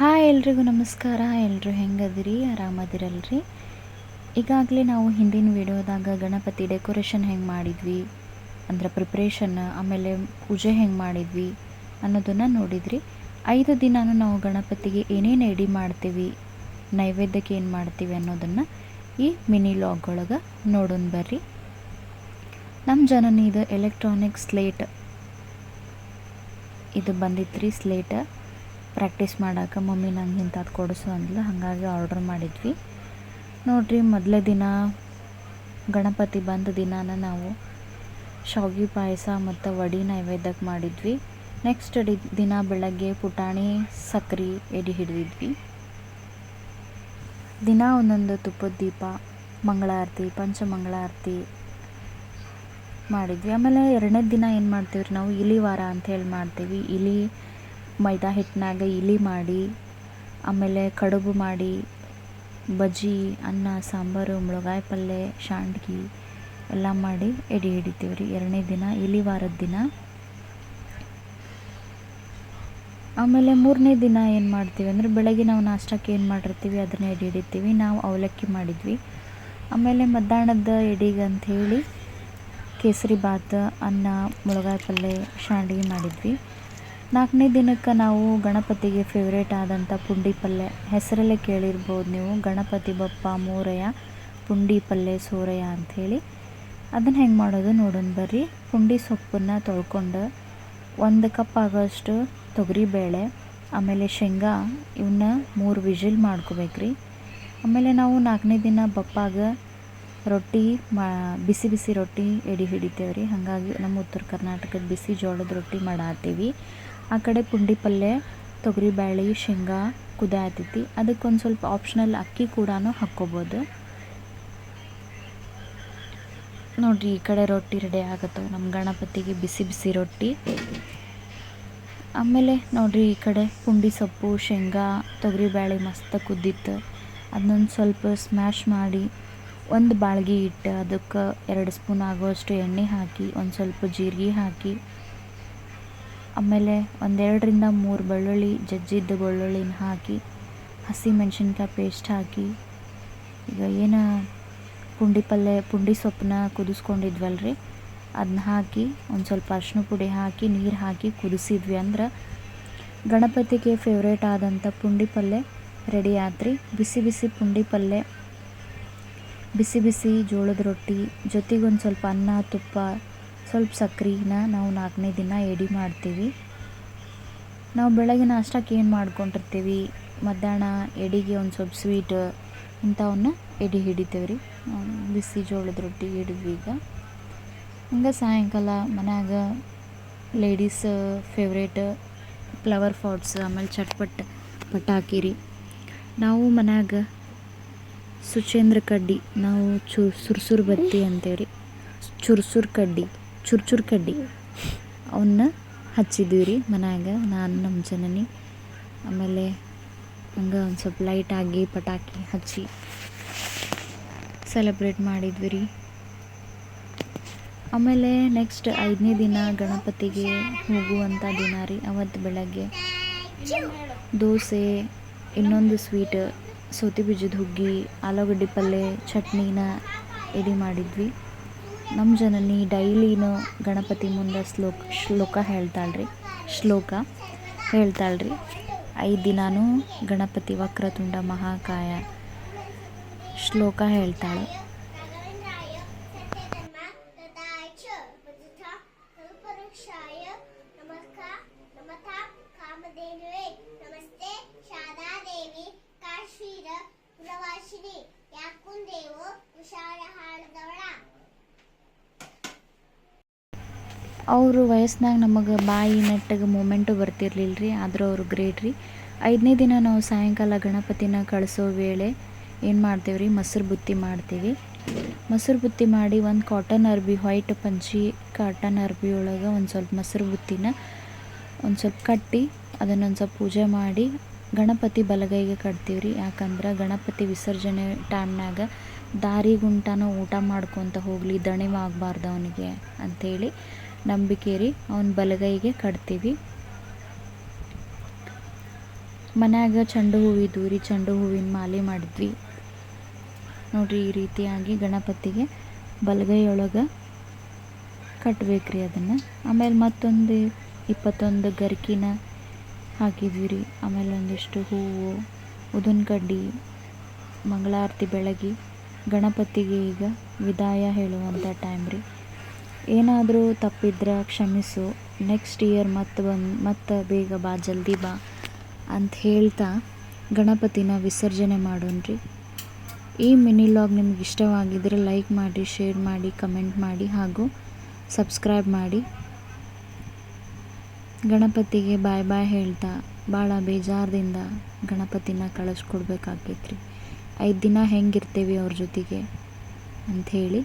Hi ಎಲ್ರಿಗೂ ನಮಸ್ಕಾರ. ಎಲ್ಲರೂ ಹೆಂಗದಿರಿ? ಆರಾಮದಿರಲ್ರಿ? ಈಗಾಗಲೇ ನಾವು ಹಿಂದಿನ ವಿಡಿಯೋದಾಗ ಗಣಪತಿ ಡೆಕೋರೇಷನ್ ಹೆಂಗೆ ಮಾಡಿದ್ವಿ, ಅಂದ್ರೆ ಪ್ರಿಪ್ರೇಷನ್ ಆಮೇಲೆ ಪೂಜೆ ಹೆಂಗೆ ಮಾಡಿದ್ವಿ ಅನ್ನೋದನ್ನು ನೋಡಿದ್ರಿ. ಐದು ದಿನಾನು ನಾವು ಗಣಪತಿಗೆ ಏನೇನು ಎಡಿ ಮಾಡ್ತೀವಿ, ನೈವೇದ್ಯಕ್ಕೆ ಏನು ಮಾಡ್ತೀವಿ ಅನ್ನೋದನ್ನು ಈ ಮಿನಿ ಲಾಗ್ ಒಳಗೆ ನೋಡೋಣ ಬರ್ರಿ. ನಮ್ಮ ಜನನಿ ಇದು ಎಲೆಕ್ಟ್ರಾನಿಕ್ ಸ್ಲೇಟ್ ಇದು ಬಂದಿತ್ತು ಸ್ಲೇಟ್ ಪ್ರಾಕ್ಟೀಸ್ ಮಾಡೋಕೆ ಮಮ್ಮಿ ನಂಗೆ ಇಂಥದ್ದು ಕೊಡಿಸು ಅಂದ್ಲು. ಹಾಗಾಗಿ ಆರ್ಡ್ರ್ ಮಾಡಿದ್ವಿ. ನೋಡ್ರಿ, ಮೊದಲೇ ದಿನ ಗಣಪತಿ ಬಂದ ದಿನಾನ ನಾವು ಶಾವಿಗೆ ಪಾಯಸ ಮತ್ತು ವಡಿ ನೈವೇದ್ಯಕ್ಕೆ ಮಾಡಿದ್ವಿ. ನೆಕ್ಸ್ಟ್ ಡಿ ದಿನ ಬೆಳಗ್ಗೆ ಪುಟಾಣಿ, ಸಕ್ರೆ ಎಡಿ ಹಿಡಿದಿದ್ವಿ. ದಿನ ಒಂದೊಂದು ತುಪ್ಪದ ದೀಪ, ಮಂಗಳಾರತಿ, ಪಂಚಮಂಗಳಾರತಿ ಮಾಡಿದ್ವಿ. ಆಮೇಲೆ ಎರಡನೇ ದಿನ ಏನು ಮಾಡ್ತೀವಿ ನಾವು? ಇಲಿ ವಾರ ಅಂತ ಹೇಳಿ ಮಾಡ್ತೀವಿ. ಇಲಿ ಮೈದಾ ಹಿಟ್ಟಿನಾಗ ಇಲಿ ಮಾಡಿ, ಆಮೇಲೆ ಕಡುಬು ಮಾಡಿ, ಬಜ್ಜಿ, ಅನ್ನ, ಸಾಂಬಾರು, ಮುಳುಗಾಯಿ ಪಲ್ಯ ಶಾಂಡ್ಗಿ ಎಲ್ಲ ಮಾಡಿ ಎಡೆ ಹಿಡಿತೀವಿ ರೀ. ಎರಡನೇ ದಿನ ಇಲಿ ವಾರದ ದಿನ. ಆಮೇಲೆ ಮೂರನೇ ದಿನ ಏನು ಮಾಡ್ತೀವಿ ಅಂದರೆ ಬೆಳಗ್ಗೆ ನಾವು ನಾಷ್ಟಕ್ಕೆ ಏನು ಮಾಡಿರ್ತೀವಿ ಅದನ್ನ ಎಡೆ ಹಿಡಿತೀವಿ. ನಾವು ಅವಲಕ್ಕಿ ಮಾಡಿದ್ವಿ. ಆಮೇಲೆ ಮಧ್ಯಾಹ್ನದ ಎಡಿಗೆ ಹೇಳಿ ಕೇಸರಿ ಭಾತ್, ಅನ್ನ, ಮುಳಗಾಯಿ ಪಲ್ಯ ಶಾಂಡ್ಗಿ ಮಾಡಿದ್ವಿ. ನಾಲ್ಕನೇ ದಿನಕ್ಕೆ ನಾವು ಗಣಪತಿಗೆ ಫೇವ್ರೇಟ್ ಆದಂಥ ಪುಂಡಿ ಪಲ್ಯ ಹೆಸರಲ್ಲೇ ಕೇಳಿರ್ಬೋದು ನೀವು, ಗಣಪತಿ ಬಪ್ಪ, ಮೋರಯ್ಯ ಪುಂಡಿ ಪಲ್ಯ ಸೂರಯ್ಯ ಅಂಥೇಳಿ ಅದನ್ನು ಹೆಂಗೆ ಮಾಡೋದು ನೋಡೋಣ ಬರ್ರಿ. ಪುಂಡಿ ಸೊಪ್ಪನ್ನು ತೊಳ್ಕೊಂಡು ಒಂದು ಕಪ್ ಆಗೋಷ್ಟು ತೊಗರಿಬೇಳೆ ಆಮೇಲೆ ಶೇಂಗಾ ಇವನ್ನ ಮೂರು ವಿಜಿಲ್ ಮಾಡ್ಕೋಬೇಕ್ರಿ. ಆಮೇಲೆ ನಾವು ನಾಲ್ಕನೇ ದಿನ ಬಪ್ಪಾಗ ರೊಟ್ಟಿ ಮಾ, ಬಿಸಿ ಬಿಸಿ ರೊಟ್ಟಿ ಎಡಿ ಹಿಡಿತೇವೆ ರೀ ಹಾಗಾಗಿ ನಮ್ಮ ಉತ್ತರ ಕರ್ನಾಟಕದ ಬಿಸಿ ಜೋಳದ ರೊಟ್ಟಿ ಮಾಡಾತ್ತೀವಿ ಆ ಕಡೆ ಪುಂಡಿ ಪಲ್ಯ ತೊಗರಿಬೇಳೆ ಶೇಂಗಾ ಅದಕ್ಕೆ ಒಂದು ಸ್ವಲ್ಪ ಆಪ್ಷನಲ್ ಅಕ್ಕಿ ಕೂಡ ಹಾಕ್ಕೋಬೋದು. ನೋಡಿರಿ, ಈ ಕಡೆ ರೊಟ್ಟಿ ರೆಡಿ ಆಗತ್ತವೆ ನಮ್ಮ ಗಣಪತಿಗೆ ಬಿಸಿ ಬಿಸಿ ರೊಟ್ಟಿ. ಆಮೇಲೆ ನೋಡಿರಿ, ಈ ಕಡೆ ಪುಂಡಿ ಸೊಪ್ಪು, ಶೇಂಗಾ ತೊಗರಿಬೇಳೆ ಮಸ್ತ್ ಕುದ್ದಿತ್ತು. ಅದನ್ನೊಂದು ಸ್ವಲ್ಪ ಸ್ಮ್ಯಾಶ್ ಮಾಡಿ ಒಂದು ಬಾಳ್ಗೆ ಇಟ್ಟು ಅದಕ್ಕೆ ಎರಡು ಸ್ಪೂನ್ ಆಗೋಷ್ಟು ಎಣ್ಣೆ ಹಾಕಿ, ಒಂದು ಸ್ವಲ್ಪ ಜೀರಿಗೆ ಹಾಕಿ ಆಮೇಲೆ ಒಂದೆರಡರಿಂದ ಮೂರು ಬೆಳ್ಳುಳ್ಳಿ ಜಜ್ಜಿದ್ದ ಬೆಳ್ಳುಳ್ಳಿನ ಹಾಕಿ, ಹಸಿ ಮೆಣಸಿನ್ಕಾಯಿ ಪೇಸ್ಟ್ ಹಾಕಿ, ಈಗ ಏನು ಪುಂಡಿ ಪಲ್ಯ ಪುಂಡಿ ಸೊಪ್ಪನ್ನ ಕುದಿಸ್ಕೊಂಡಿದ್ವಲ್ರಿ? ಅದನ್ನ ಹಾಕಿ ಒಂದು ಸ್ವಲ್ಪ ಅರಿಶಿನ ಪುಡಿ ಹಾಕಿ, ನೀರು ಹಾಕಿ ಕುದಿಸಿದ್ವಿ ಅಂದ್ರೆ ಗಣಪತಿಗೆ ಫೇವ್ರೇಟ್ ಆದಂಥ ಪುಂಡಿ ಪಲ್ಯ ರೆಡಿ ಆತ್ರಿ. ಬಿಸಿ ಬಿಸಿ ಪುಂಡಿ ಪಲ್ಯ ಬಿಸಿ ಬಿಸಿ ಜೋಳದ ರೊಟ್ಟಿ ಜೊತೆಗೆ ಒಂದು ಸ್ವಲ್ಪ ಅನ್ನ, ತುಪ್ಪ ಸ್ವಲ್ಪ ಸಕ್ರೆನ ನಾವು ನಾಲ್ಕನೇ ದಿನ ಎಡಿ ಮಾಡ್ತೀವಿ. ನಾವು ಬೆಳಗಿನ ನಾಷ್ಟಕ್ಕೆ ಏನು ಮಾಡ್ಕೊಂಡಿರ್ತೀವಿ? ಮಧ್ಯಾಹ್ನ ಎಡಿಗೆ ಒಂದು ಸ್ವಲ್ಪ ಸ್ವೀಟ್ ಇಂಥವನ್ನ ಎಡಿ ಹಿಡಿತೇವೆ ರೀ ಬಿಸಿ ಜೋಳದ ರೊಟ್ಟಿ ಹಿಡಿದ್ವಿ ಈಗ. ಹಂಗೆ ಸಾಯಂಕಾಲ ಮನ್ಯಾಗ ಲೇಡೀಸ್ ಫೇವ್ರೇಟ್ ಫ್ಲವರ್ ಫಾಟ್ಸ್ ಆಮೇಲೆ ಚಟ್ಪಟ್ ಪಟಾಕಿ ರೀ ನಾವು ಮನ್ಯಾಗ ಸುಚೇಂದ್ರ ಕಡ್ಡಿ, ನಾವು ಚು ಸುರ್ಸುರು ಬತ್ತಿ ಅಂತೇವೆ ರೀ ಚುರ್ಸುರು ಕಡ್ಡಿ. ಚುರ್ಚುರ್ ಕಡ್ಡಿ. ಅವನ್ನ ಹಚ್ಚಿದ್ವಿ ರೀ ಮನ್ಯಾಗ, ನಾನು ನಮ್ಮ ಜನನಿ. ಆಮೇಲೆ ಹಂಗೆ ಒಂದು ಸ್ವಲ್ಪ ಲೈಟಾಗಿ ಪಟಾಕಿ ಹಚ್ಚಿ ಸೆಲೆಬ್ರೇಟ್ ಮಾಡಿದ್ವಿ ರೀ. ಆಮೇಲೆ ನೆಕ್ಸ್ಟ್ ಐದನೇ ದಿನ ಗಣಪತಿಗೆ ಹೋಗುವಂಥ ದಿನ ರೀ ಅವತ್ತು ಬೆಳಗ್ಗೆ. ದೋಸೆ, ಇನ್ನೊಂದು ಸ್ವೀಟ್ ಸೌತಿ ಬೀಜದ ಹುಗ್ಗಿ, ಆಲೂಗಡ್ಡೆ ಪಲ್ಯ ಚಟ್ನಿನ ಎಡಿ ಮಾಡಿದ್ವಿ. ನಮ್ಮ ಜನನಿ ಡೈಲಿನೂ ಗಣಪತಿ ಮುಂದೆ ಶ್ಲೋಕ ಶ್ಲೋಕ ಹೇಳ್ತಾಳ್ರಿ. ಶ್ಲೋಕ ಹೇಳ್ತಾಳ್ರಿ. ಐದು ದಿನಾನೂ ಗಣಪತಿ ವಕ್ರತುಂಡ ಮಹಾಕಾಯ ಶ್ಲೋಕ ಹೇಳ್ತಾಳೆ. ಅವರು ವಯಸ್ಸಿನಾಗ ನಮಗೆ ಬಾಯಿ ನೆಟ್ಟಗೆ ಮೂಮೆಂಟು ಬರ್ತಿರ್ಲಿಲ್ಲ ರೀ ಆದರೂ ಅವರು ಗ್ರೇಟ್ ರೀ. ಐದನೇ ದಿನ ನಾವು ಸಾಯಂಕಾಲ ಗಣಪತಿನ ಕಳಿಸೋ ವೇಳೆ ಏನು ಮಾಡ್ತೀವಿ ರೀ ಮೊಸರು ಬುತ್ತಿ ಮಾಡ್ತೀವಿ. ಮೊಸರು ಬುತ್ತಿ ಮಾಡಿ ಒಂದು ಕಾಟನ್ ಅರ್ಬಿ ವೈಟ್ ಪಂಚಿ ಕಾಟನ್ ಅರ್ಬಿ ಒಳಗೆ ಒಂದು ಸ್ವಲ್ಪ ಮೊಸರು ಬುತ್ತಿನ ಒಂದು ಸ್ವಲ್ಪ ಕಟ್ಟಿ ಅದನ್ನೊಂದು ಸ್ವಲ್ಪ ಪೂಜೆ ಮಾಡಿ ಗಣಪತಿ ಬಲಗೈಗೆ ಕಟ್ತೀವಿ ರೀ ಯಾಕಂದ್ರೆ ಗಣಪತಿ ವಿಸರ್ಜನೆ ಟೈಮ್ನಾಗ ದಾರಿ ಗುಂಟನ ಊಟ ಮಾಡ್ಕೊತ ಹೋಗಲಿ, ದಣಿವಾಗಬಾರ್ದು ಅವನಿಗೆ ಅಂಥೇಳಿ ನಂಬಿಕೆ ರೀ ಅವನ ಬಲಗೈಗೆ ಕಟ್ತೀವಿ. ಮನ್ಯಾಗ ಚೆಂಡು ಹೂವಿದ್ದು ರೀ, ಚೆಂಡು ಹೂವಿನ ಮಾಲೆ ಮಾಡಿದ್ವಿ. ನೋಡ್ರಿ ಈ ರೀತಿಯಾಗಿ ಗಣಪತಿಗೆ ಬಲಗೈಯೊಳಗೆ ರೀ ಅದನ್ನು. ಆಮೇಲೆ ಮತ್ತೊಂದು ಇಪ್ಪತ್ತೊಂದು ಗರ್ಕಿನ ಹಾಕಿದ್ವಿ ರೀ, ಆಮೇಲೆ ಒಂದಿಷ್ಟು ಹೂವು, ಉದನ್ ಕಡ್ಡಿ, ಮಂಗಳಾರತಿ ಬೆಳಗಿ, ಗಣಪತಿಗೆ ಈಗ ವಿದಾಯ ಹೇಳುವಂಥ ಟೈಮ್ ರೀ. ಏನಾದರೂ ತಪ್ಪಿದ್ರೆ ಕ್ಷಮಿಸು. ನೆಕ್ಸ್ಟ್ ಇಯರ್ ಮತ್ತೆ ಬಂದು ಮತ್ತೆ ಬೇಗ ಬಾ, ಜಲ್ದಿ ಬಾ ಅಂತ ಹೇಳ್ತಾ ಗಣಪತಿನ ವಿಸರ್ಜನೆ ಮಾಡೋಣ್ರಿ. ಈ ಮಿನಿ ಲಾಗ್ ನಿಮ್ಗೆ ಇಷ್ಟವಾಗಿದ್ದರೆ ಲೈಕ್ ಮಾಡಿ ಶೇರ್ ಮಾಡಿ ಕಮೆಂಟ್ ಮಾಡಿ ಹಾಗೂ ಸಬ್ಸ್ಕ್ರೈಬ್ ಮಾಡಿ. ಗಣಪತಿಗೆ ಬಾಯ್ ಬಾಯ್ ಹೇಳ್ತಾ ಭಾಳ ಬೇಜಾರದಿಂದ ಗಣಪತಿನ ಕಳಿಸ್ಕೊಡ್ಬೇಕಾಗೈತ್ರಿ. ಐದು ದಿನ ಹೆಂಗಿರ್ತೀವಿ ಅವ್ರ ಜೊತೆಗೆ ಅಂಥೇಳಿ